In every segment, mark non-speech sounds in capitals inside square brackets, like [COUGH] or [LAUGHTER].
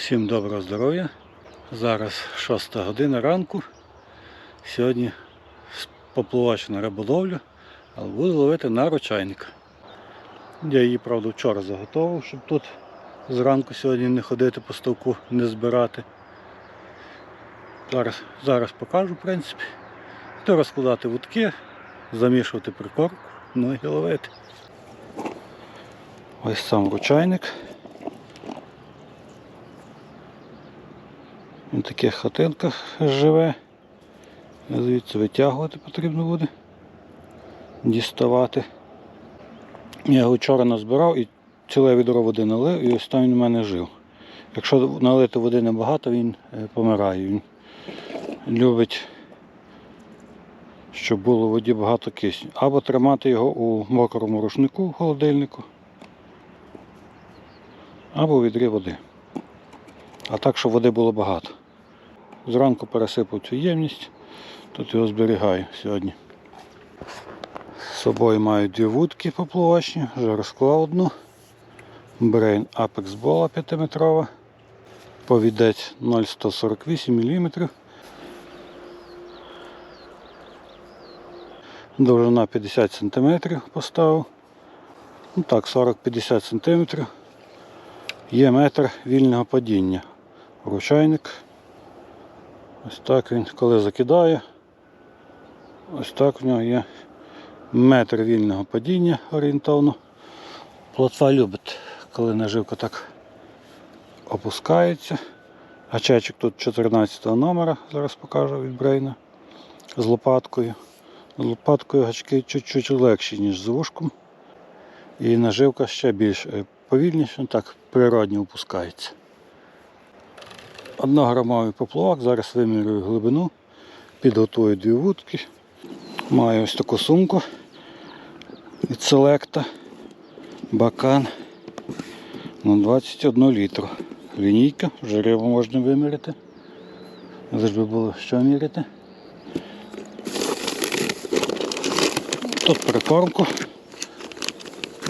Всім доброго здоров'я. Зараз 6 година ранку. Сьогодні поплувач на риболовлю, але буду ловити на ручайник. Я її, правда, вчора заготовив, щоб тут зранку сьогодні не ходити по ставку, не збирати. Зараз, зараз покажу, в принципі. То розкладати вудки, замішувати прикормку, ну і ловити. Ось сам ручайник. В таких хатинках живе. Звідси витягувати потрібно буде. Діставати. Я його вчора назбирав і ціле відро води налив, і ось там він у мене жив. Якщо налити води небагато, він е, помирає. Він любить, щоб було в воді багато кисню. Або тримати його у мокрому рушнику в холодильнику, або у відрі води. А так, щоб води було багато. Зранку пересипав цю ємність, тут його зберігаю сьогодні. З собою маю дві вудки поплавочні, вже розклав одну. Brain Apex Bola 5-метрова. Повідець 0,148 мм. Довжина 50 см поставив. Ну так, 40-50 см. Є метр вільного падіння. Ручайник. Ось так він, коли закидає, ось так в нього є метр вільного падіння орієнтовно. Плотва любить, коли наживка так опускається. Гачечок тут 14 номера, зараз покажу від брейна з лопаткою. З лопаткою гачки чуть-чуть легші, ніж з вушком. І наживка ще більш е, повільніше, так природньо опускається. Однограмовий поплавок, зараз вимірюю глибину, підготую дві вудки. Маю ось таку сумку від селекта, бакан на 21 літру. Лінійка, вже рибу можна виміряти. Завжди було що міряти. Тут прикормку.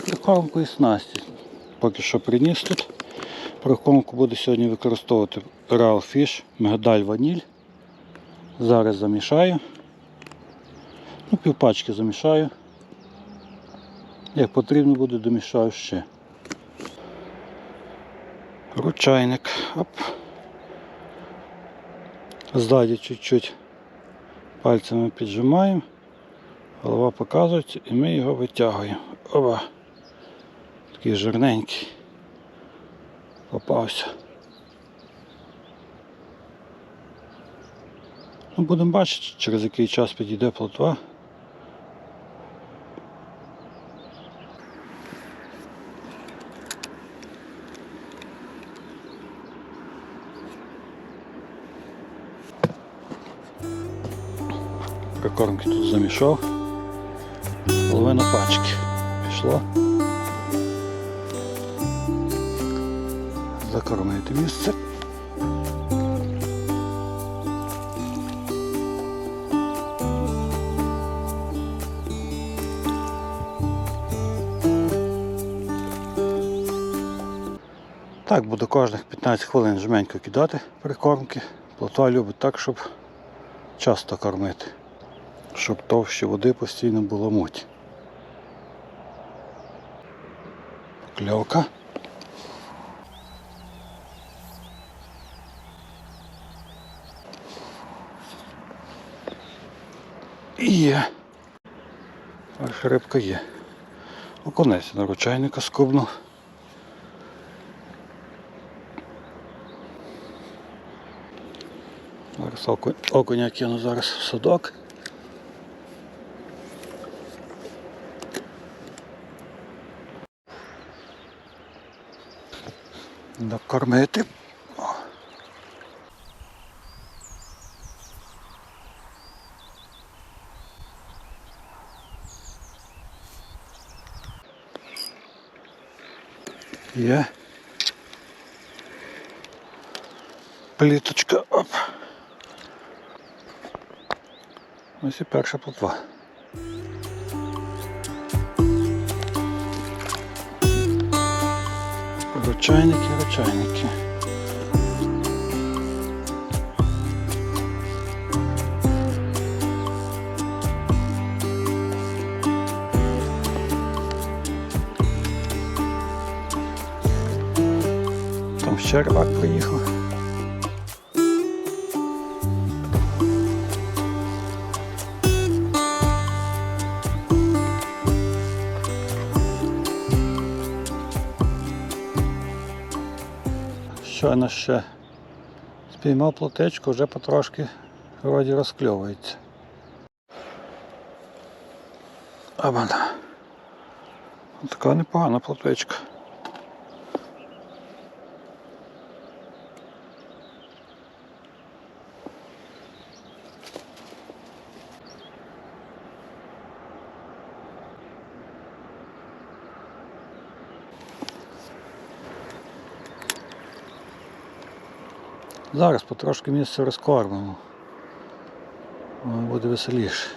Прикормку і снасті. Поки що приніс тут. Прикормку буду сьогодні використовувати Real Fish, мигдаль ваніль. Зараз замішаю. Ну, півпачки замішаю. Як потрібно буде, домішаю ще. Ручайник. Оп. Ззаді чуть-чуть пальцями піджимаємо. Голова показується і ми його витягуємо. Оба. Такий жирненький. Попався. Ну, будемо бачити, через який час підійде плотва. Прикормки тут замішав. Половина пачки пішло. Закормити місце. Так, буду кожних 15 хвилин жменько кидати прикормки. Плотва любить так, щоб часто кормити, щоб товщі води постійно було муть. Кльовка. Є. Аж рибка є. Окунець на ручайника скубнув. Зараз окунь, окуня кину зараз в садок. Докормити. Є. Пліточка. Оп. Ось і перша плотва. Ручайники, ручайники. Ще рибак приїхав. Щойно ще спіймав плотечку, вже потрошки вроді розкльовується. Абана. Така непогана плотвичка. Зараз потрошки місце розкормимо. Буде веселіше.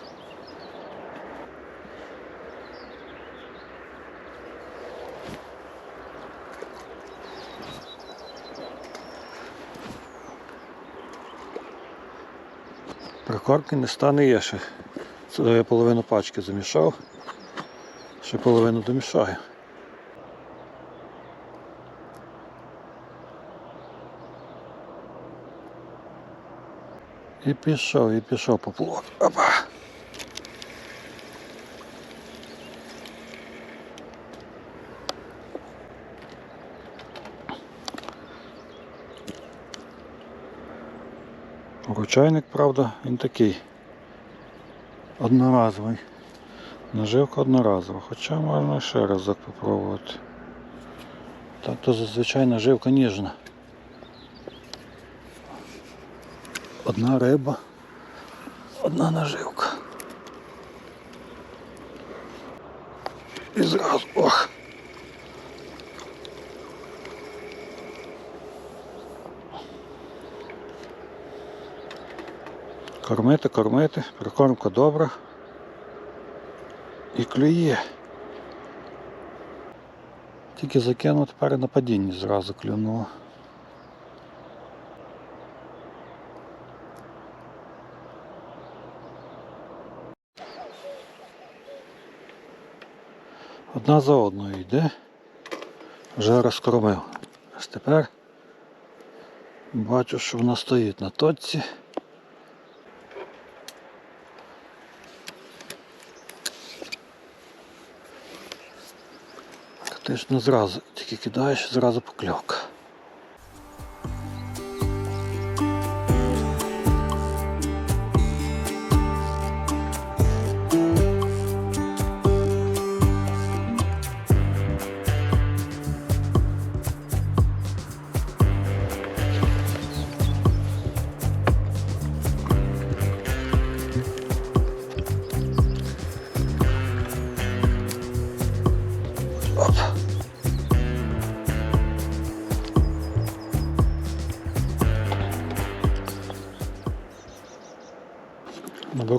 Прикормки не стане є ще. Це я половину пачки замішав. Ще половину домішаю. І пішов, і пішов поплавок. Опа. Ручайник, правда, він такий одноразовий. Наживка одноразова, хоча можна ще разок попробувати. Так то зазвичай наживка ніжна. Одна риба, одна наживка. І зразу, ох. Кормити, кормити, прикормка добра. І клює. Тільки закинув тепер на падінні зразу клюнуло. Одна за одною йде, вже розкормив. Ось тепер бачу, що вона стоїть на точці. Фактично зразу, тільки кидаєш, зразу покльовка.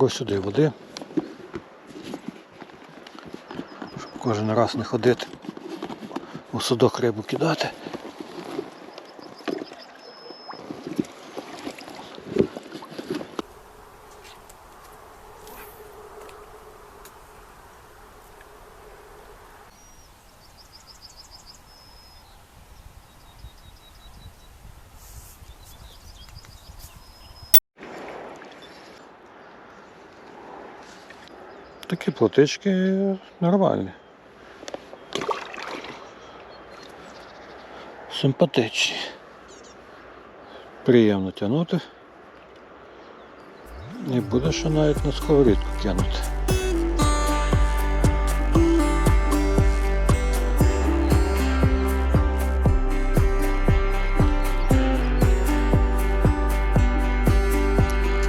Наберу сюди води, щоб кожен раз не ходити у судок рибу кидати. плотички, плотички нормальні. Симпатичні. Приємно тягнути. І буде ще навіть на сковорідку кинути.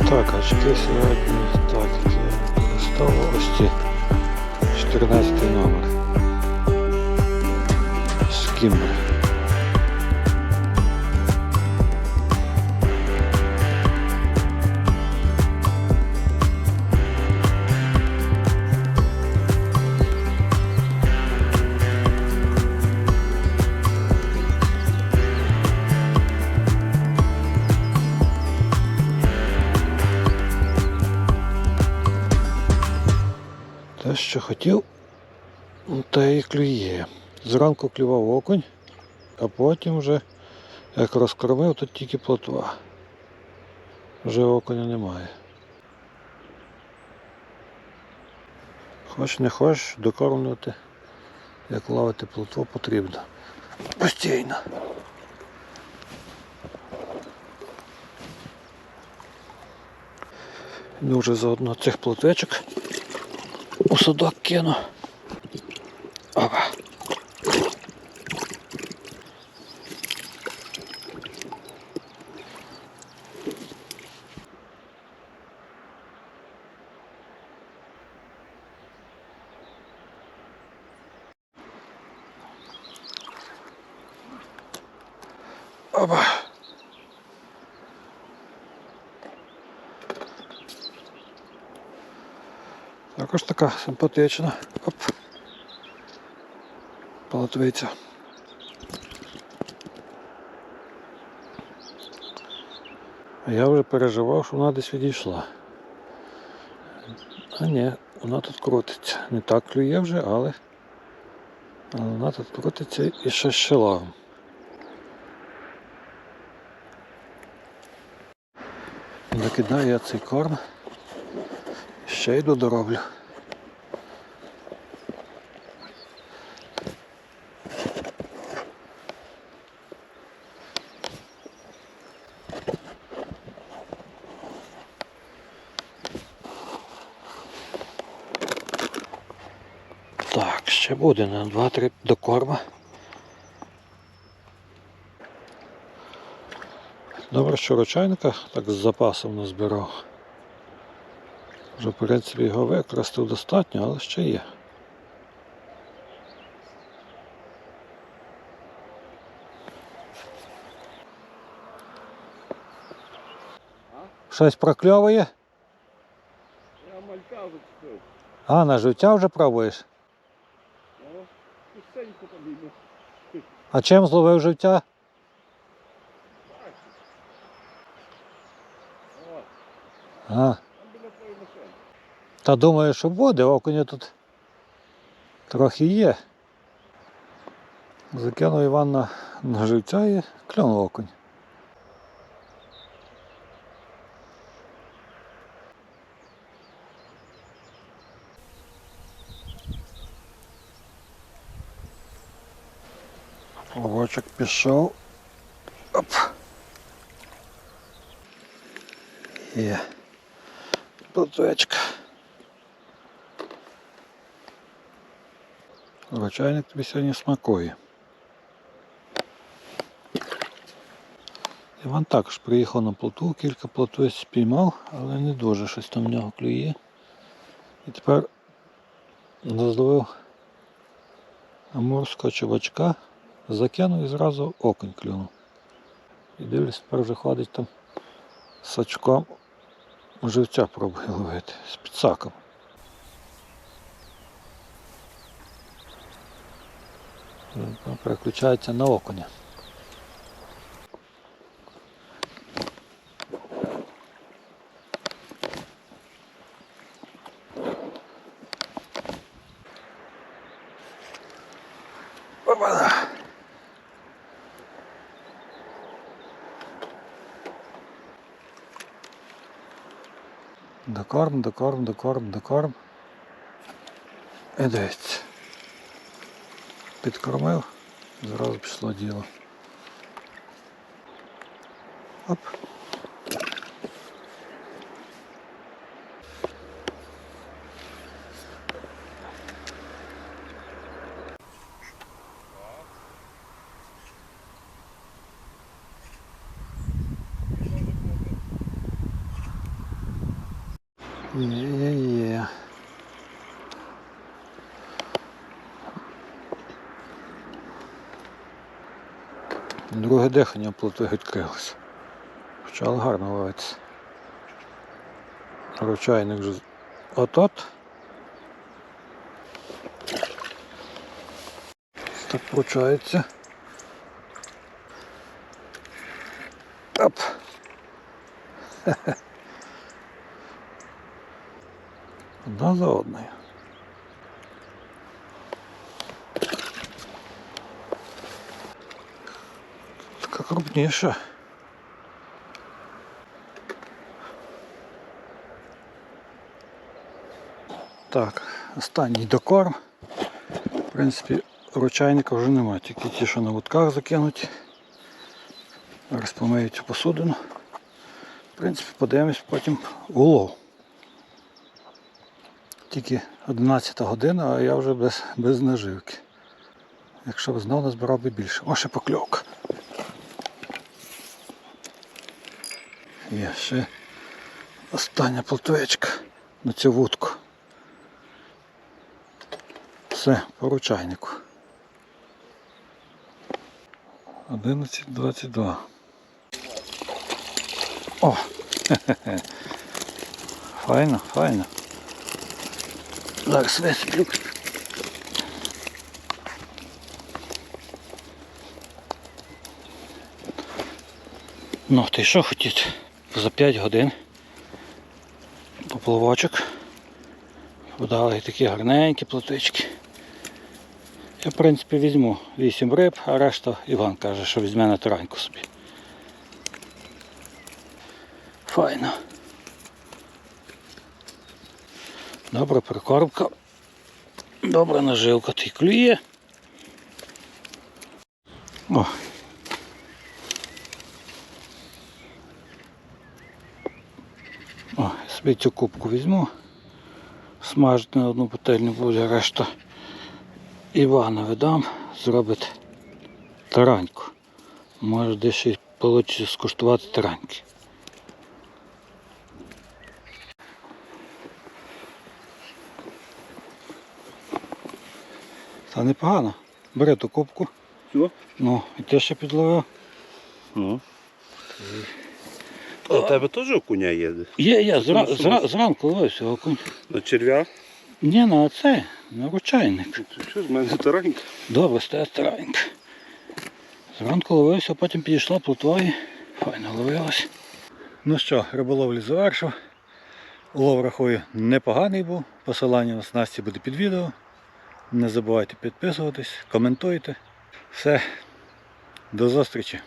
Так, очки сьогодні так, я листову. 14 номер. Скімбер. Що хотів, те і клює. Зранку клював окунь, а потім вже Як розкормив, то тільки плотва. Вже окуня немає. Хоч не хоч докормлювати, як ловити плотву потрібно. Постійно. Ну вже заодно цих плотвечок у судок кину. Також така симпатична. Оп. Полотвиця. Я вже переживав, що вона десь відійшла. А ні, вона тут крутиться. Не так клює вже, але, але вона тут крутиться і ще з шилавом. Закидаю я цей корм. Ще йду дороблю. Так, ще буде на 2-3 до корма. Добре, що ручайника так з запасом назбирав. Вже, в принципі, його використав достатньо, але ще є. Щось прокльовує? Я малька зачепив. А, на життя вже пробуєш? Ну, пустенько ну. А чим зловив життя? А, та думаю, що буде, окуня тут трохи є. Закинув Іван на, живця і клюнув окунь. Овочок пішов. Оп. Є. Платочка. Ручайник тобі сьогодні смакує. Іван також приїхав на плоту, кілька плотвиць спіймав, але не дуже щось там в нього клює. І тепер зловив амурського чувачка, закинув і зразу окунь клюнув. І дивлюсь, тепер вже ходить там сачком живця пробує ловити з підсаком. Переключається на окуня. Докорм, докорм, докорм, докорм. І дивіться. Підкормив, зразу пішло діло. Оп. Є-є-є. Друге дихання плоти відкрилося. Почало гарно ловитися. Ручайник вже от-от. Так вручається. Оп. [LAUGHS] Одна за одною. Крупніша. Так, останній докорм. В принципі, ручайника вже немає, тільки ті, що на вудках закинуті. Зараз помию цю посудину. В принципі, подивимось потім улов. Тільки 11 година, а я вже без, без наживки. Якщо б знов назбирав би більше. О, ще покльовка. Є ще остання плотвечка на цю вудку. Все, по ручайнику. 11.22. О! хе-хе-хе. [LAUGHS] Файно, файно. Зараз висиплю. Ну, ти що хотіти? За 5 годин поплавочок. Подали такі гарненькі плотички. Я, в принципі, візьму 8 риб, а решта Іван каже, що візьме на тараньку собі. Файно. Добра прикормка. Добра наживка, ти клює. О. О, я собі цю кубку візьму. Смажити на одну пательню буде, решта Івана видам, зробить тараньку. Може десь ще й вийде скуштувати тараньки. Та непогано. Бери ту кубку. Ну, і ти ще підловив. Ну. У тебе теж окуня є? Є, є, зра, зра, зранку ловився окунь. На черв'я? Ні, на це, на ручайник. Що з мене таранька? Добре, стає старенька. Зранку ловився, потім підійшла плотва і файно ловилась. Ну що, риболовлі завершив. Улов рахую непоганий був. Посилання на снасті буде під відео. Не забувайте підписуватись, коментуйте. Все, до зустрічі.